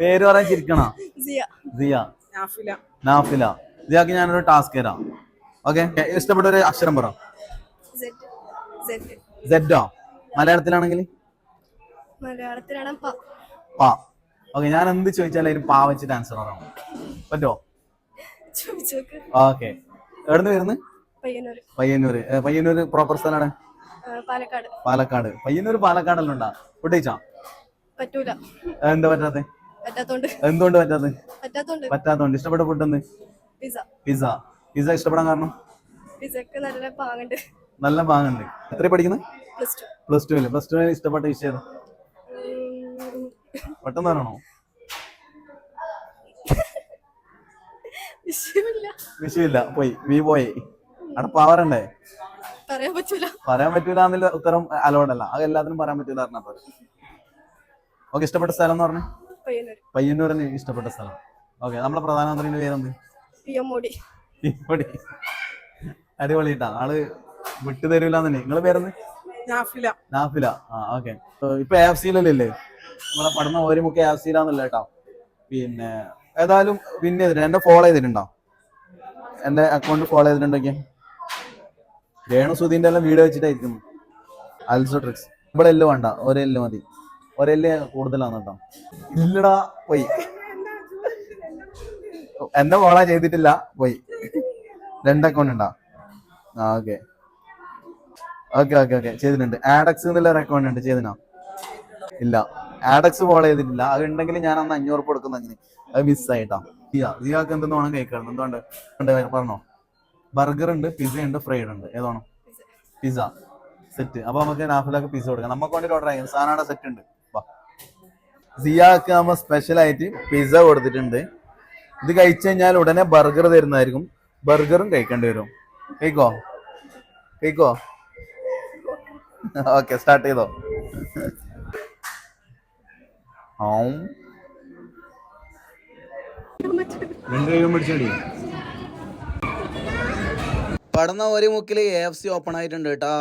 പേര് പറയാൻ ചിരിക്കണ? സിയ. നാഫില. സിയാക്ക് ഞാനൊരു ടാസ്ക് തരാം. ഓക്കെ? ഇഷ്ടപ്പെട്ട ഒരു അക്ഷരം പറ. സെഡോ മലയാളത്തിലാണെങ്കിൽ? മലയാളത്തിലാണ് പ. ഓക്കെ ഞാൻ എന്ത് ചോദിച്ചാലും പാ വെച്ചിട്ട് ആൻസർ പറയാം പറ്റോ ഓക്കെ. എവിടുന്ന് വരുന്നത് പയ്യന്നൂര്. പയ്യന്നൂര്. പ്രോപ്പർ സ്ഥലമാണ്? പാലക്കാട്. പാലക്കാട്. പയ്യന്നൂര് പാലക്കാടെല്ലാം ഉണ്ടാ? ഫുഡ് കഴിച്ചാ? പറ്റൂല. എന്താ പറ്റാത്തെ? എന്തുകൊണ്ട് പറ്റാത്തെ പറ്റാത്തോണ്ട്. ഇഷ്ടപ്പെട്ട ഫുഡ് എന്ത്? പിസ പിസ ഇഷ്ടപ്പെടാൻ കാരണം? നല്ല പാങ്ങുണ്ട്. എത്ര പഠിക്കുന്നത് പ്ലസ് ടു പ്ലസ് ടുവിന് ഇഷ്ടപ്പെട്ട വിഷയം? പെട്ടെന്ന് പറയണോ? വിഷയമില്ല. പോയി. വീ പോയി. അവിടെ പവറുണ്ടേ പറയാൻ പറ്റൂല. പറയാൻ പറ്റൂല എന്നുള്ള ഉത്തരം അലോഡല്ല അത് എല്ലാത്തിനും പറയാൻ പറ്റൂല പറഞ്ഞപ്പോ ഓക്കെ ഇഷ്ടപ്പെട്ട സ്ഥലം എന്ന് പറഞ്ഞു? പയ്യന്നൂരിന് ഇഷ്ടപ്പെട്ട സ്ഥലം. ഓക്കെ നമ്മുടെ പ്രധാനമന്ത്രിന്റെ പേരെന്ത്? പി എം മോഡി മോഡി അടിപൊളിയിട്ടാ. ആൾ വിട്ടു തരൂല തന്നെ നിങ്ങളെ പേരെന്ത്? നാഫില. നാഫില. ആ ഓക്കെ ഇപ്പൊ എഫ് സിയിലല്ലേ നമ്മളെ പഠനം ഒരു മുഖ്യ എഫ് സിയിലാന്നല്ല കേട്ടോ. പിന്നെ ഏതായാലും പിന്നെ ചെയ്തിട്ടുണ്ട് എന്റെ ഫോളോ ചെയ്തിട്ടുണ്ടോ? എന്റെ അക്കൗണ്ട് ഫോളോ ചെയ്തിട്ടുണ്ടോ രേണു സുധീന്റെ എല്ലാം വീഡിയോ വെച്ചിട്ടായിരിക്കും. അൽസോ ട്രിക്സ് ഇവിടെ എല്ലാം വേണ്ട. ഒരെല്ലാം മതി. ഒരെല്ല് കൂടുതലാണ് കേട്ടോ. ഇല്ലടാ പോയി. എന്റെ ഫോളോ ചെയ്തിട്ടില്ല പോയി. രണ്ട് അക്കൗണ്ട് ഉണ്ടോ? ആ ഓക്കെ ഓക്കെ ഓക്കെ ഓക്കെ ചെയ്തിട്ടുണ്ട്. ആഡക്സ് എന്നുള്ള ഒരു അക്കൗണ്ട് ഉണ്ട്. ചെയ്തിനോ? ഇല്ല. ആഡക്സ് ഫോളോ ചെയ്തിട്ടില്ല. അത് ഉണ്ടെങ്കിൽ ഞാൻ അന്ന് അഞ്ഞൂറ് കൊടുക്കുന്ന അങ്ങനെ അത് മിസ്സായിട്ടാ ഇയാൾക്ക് എന്തെന്ന് വേണം കഴിക്കണം എന്തുകൊണ്ട്? ഉണ്ട് പറഞ്ഞോ. ബർഗർ ഉണ്ട് പിസ്സ ഉണ്ട് ഫ്രൈഡ് ഉണ്ട്. ഏതാണോ പിസ്സ സെറ്റ് അപ്പൊ നമുക്ക് രാഹുലൊക്കെ പിസ കൊടുക്കാം. നമുക്ക് വേണ്ടി ഓർഡർ ചെയ്യാം. സാധനം സെറ്റ് ഉണ്ട്. സിയാക്ക് നമ്മൾ സ്പെഷ്യൽ ആയിട്ട് പിസ്സ കൊടുത്തിട്ടുണ്ട്. ഇത് കഴിച്ചു കഴിഞ്ഞാൽ ഉടനെ ബർഗർ തരുന്നതായിരിക്കും. ബർഗറും കഴിക്കേണ്ടി വരും. കഴിക്കോ? കഴിക്കോ? ഓക്കെ സ്റ്റാർട്ട് ചെയ്തോ. പടന്ന ഒരു മുക്കിൽ എ എഫ് സി ഓപ്പൺ ആയിട്ടുണ്ട് കേട്ടാ.